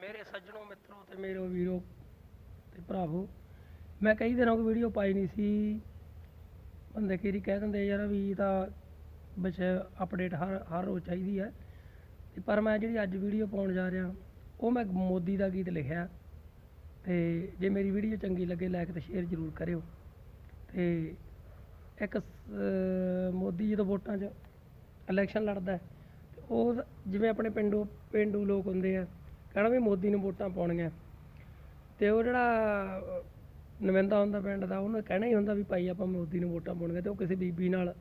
ਮੇਰੇ ਸੱਜਣੋ, ਮਿੱਤਰੋ ਤੇ ਮੇਰੇ ਵੀਰੋ ਤੇ ਭਰਾਵੋ, ਮੈਂ ਕਈ ਦਿਨਾਂ ਤੋਂ ਵੀਡੀਓ ਪਾਈ ਨਹੀਂ ਸੀ। ਬੰਦੇ ਕਿਹੜੀ ਕਹਿ ਦਿੰਦੇ ਯਾਰ ਵੀ ਤਾਂ ਵਿੱਚ ਅਪਡੇਟ ਹਰ ਹਰ ਰੋਜ਼ ਚਾਹੀਦੀ ਹੈ। ਤੇ ਪਰ ਮੈਂ ਜਿਹੜੀ ਅੱਜ ਵੀਡੀਓ ਪਾਉਣ ਜਾ ਰਿਹਾ, ਉਹ ਮੈਂ ਮੋਦੀ ਦਾ ਗੀਤ ਲਿਖਿਆ। ਤੇ ਜੇ ਮੇਰੀ ਵੀਡੀਓ ਚੰਗੀ ਲੱਗੇ ਲਾਈਕ ਤੇ ਸ਼ੇਅਰ ਜ਼ਰੂਰ ਕਰਿਓ। ਤੇ ਇੱਕ ਮੋਦੀ ਜਦੋਂ ਵੋਟਾਂ 'ਚ ਇਲੈਕਸ਼ਨ ਲੜਦਾ ਹੈ। ਉਹ ਜਿਵੇਂ ਆਪਣੇ ਪਿੰਡੂ ਪਿੰਡੂ ਲੋਕ ਹੁੰਦੇ ਆ ਕਹਿਣਾ ਵੀ ਮੋਦੀ ਨੂੰ ਵੋਟਾਂ ਪਾਉਣੀਆਂ। ਤੇ ਉਹ ਜਿਹੜਾ ਅਹ, ਹੁੰਦਾ ਪਿੰਡ ਦਾ ਉਹਨੇ ਕਹਿਣਾ ਹੀ ਹੁੰਦਾ ਵੀ ਭਾਈ ਆਪਾਂ ਮੋਦੀ ਨੂੰ ਵੋਟਾਂ ਪਾਉਣੀਆਂ ਤੇ ਉਹ ਕਿਸੇ ਬੀਬੀ ਨਾਲ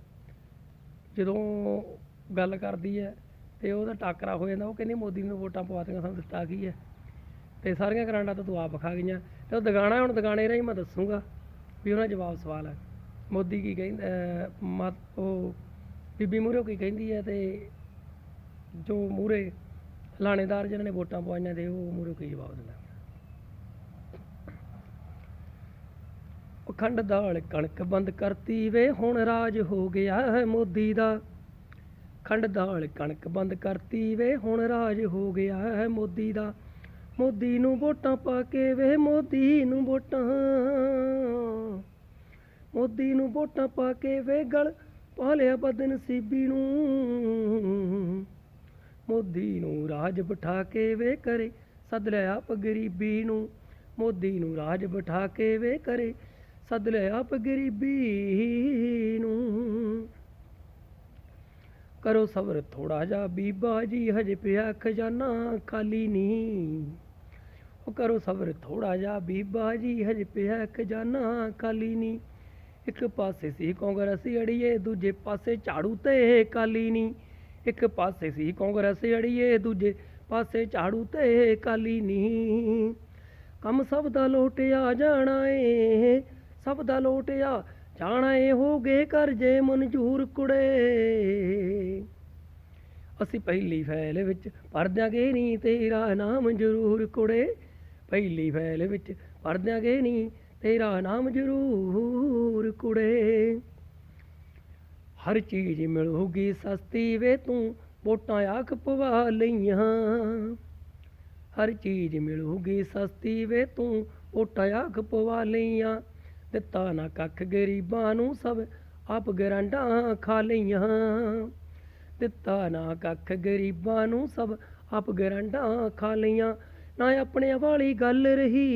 ਜਦੋਂ ਗੱਲ ਕਰਦੀ ਹੈ ਤੇ ਉਹਦਾ ਟਾਕਰਾ ਹੋ ਜਾਂਦਾ ਉਹ ਕਹਿੰਦੀ ਮੋਦੀ ਨੂੰ ਵੋਟਾਂ ਪਵਾ ਦਿੰਗਾ ਸਾਨੂੰ ਦਿੱਤਾ ਕੀ ਹੈ? ਤੇ ਸਾਰੀਆਂ ਗਰਾਂਡਾਂ ਤਾਂ ਤੂੰ ਆਪ ਖਾ ਗਈਆਂ। ਤੇ ਉਹ ਦਗਾਣਾ ਹੁਣ ਦਗਾਣੇ ਰਾਹੀਂ ਮੈਂ ਦੱਸੂਗਾ ਵੀ ਉਹਨਾਂ ਜਵਾਬ ਸਵਾਲ ਹੈ। ਮੋਦੀ ਕੀ ਕਹਿੰਦਾ ਅਹ, ਉਹ ਬੀਬੀ ਮੂਹਰੇ ਕੀ ਕਹਿੰਦੀ ਹੈ ਤੇ ਜੋ ਮੂਹਰੇ ਲਾਣੇਦਾਰ ਜਿਹਨਾਂ ਨੇ ਵੋਟਾਂ ਪਵਾਈਆਂ ਤੇ ਉਹ ਮੂਹਰੇ ਕੀ ਜਵਾਬ ਦਿੰਦਾ ਉਹ ਦਾਲ ਕਣਕ ਬੰਦ ਕਰਤੀ ਵੇ, ਹੁਣ ਰਾਜ ਹੋ ਗਿਆ ਹੈ ਮੋਦੀ ਦਾ। ਖੰਡ ਦਾਲ ਕਣਕ ਬੰਦ ਕਰਤੀ ਵੇ, ਹੁਣ ਰਾਜ ਹੋ ਗਿਆ ਹੈ ਮੋਦੀ ਦਾ। ਮੋਦੀ ਨੂੰ ਵੋਟਾਂ ਪਾ ਕੇ ਵੇ, ਮੋਦੀ ਨੂੰ ਵੋਟਾਂ। ਮੋਦੀ ਨੂੰ ਵੋਟਾਂ ਪਾ ਕੇ ਵੇ, ਗਲ ਪਾ ਲਿਆ ਬਦਨਸੀਬੀ ਨੂੰ। ਮੋਦੀ ਨੂੰ ਰਾਜ ਬਿਠਾ ਕੇ ਵੇ ਕਰੇ, ਸੱਦ ਲਿਆ ਆਪ ਗਰੀਬੀ ਨੂੰ। ਮੋਦੀ ਨੂੰ ਰਾਜ ਬਿਠਾ ਕੇ ਵੇ ਕਰੇ, ਸੱਦ ਲਿਆ ਆਪ ਗਰੀਬੀ ਨੂੰ। ਕਰੋ ਸਬਰ ਥੋੜਾ ਜਿਹਾ ਬੀਬਾ ਜੀ, ਹਜੇ ਪਿਆ ਖਜ਼ਾਨਾ ਖਾਲੀ ਨਹੀਂ। ਉਹ ਕਰੋ ਸਬਰ ਥੋੜਾ ਜਿਹਾ ਬੀਬਾ ਜੀ, ਹਜੇ ਪਿਆ ਖਜ਼ਾਨਾ ਖਾਲੀ ਨਹੀਂ। ਇੱਕ ਪਾਸੇ ਸੀ ਕਾਂਗਰਸੀ ਅੜੀਏ, ਦੂਜੇ ਪਾਸੇ ਝਾੜੂ ਤੇ ਕਾਲੀ ਨਹੀਂ। ਇੱਕ ਪਾਸੇ ਸੀ ਕਾਂਗਰਸ ਅੜੀਏ ਦੂਜੇ ਪਾਸੇ ਝਾੜੂ ਤੇ ਕਾਲੀ ਨੀ। ਕੰਮ ਸਭ ਦਾ ਲੋਟਿਆ ਜਾਣਾ ਏ, ਸਭ ਦਾ ਲੋਟਿਆ ਜਾਣਾ ਏ, ਹੋ ਗਏ ਕਰ ਜੇ ਮਨਜ਼ੂਰ ਕੁੜੇ। ਅਸੀਂ ਪਹਿਲੀ ਫੈਲ ਵਿੱਚ ਭਰ ਦਿਆਂਗੇ ਨਹੀਂ ਤੇਰਾ ਨਾਮ ਜ਼ਰੂਰ ਕੁੜੇ। ਪਹਿਲੀ ਫੈਲ ਵਿੱਚ ਭਰ ਦਿਆਂਗੇ ਨਹੀਂ ਤੇਰਾ ਨਾਮ ਜ਼ਰੂਰ ਕੁੜੇ। ਹਰ ਚੀਜ਼ ਮਿਲੂਗੀ ਸਸਤੀ ਵੇ ਤੂੰ ਵੋਟਾਂ ਆਖ ਪਵਾ ਲਈਆਂ। ਹਰ ਚੀਜ਼ ਮਿਲੂਗੀ ਸਸਤੀ ਵੇ ਤੂੰ ਵੋਟਾਂ ਆਖ ਪਵਾ ਲਈਆਂ। ਦਿੱਤਾ ਨਾ ਕੱਖ ਗਰੀਬਾਂ ਨੂੰ ਸਭ ਆਪ ਗਰਾਂਡਾਂ ਖਾ ਲਈਆਂ। ਦਿੱਤਾ ਨਾ ਕੱਖ ਗਰੀਬਾਂ ਨੂੰ ਸਭ ਆਪ ਗਰਾਂਡਾਂ ਖਾ ਲਈਆਂ। ਨਾ ਆਪਣੇ ਵਾਲੀ ਗੱਲ ਰਹੀ।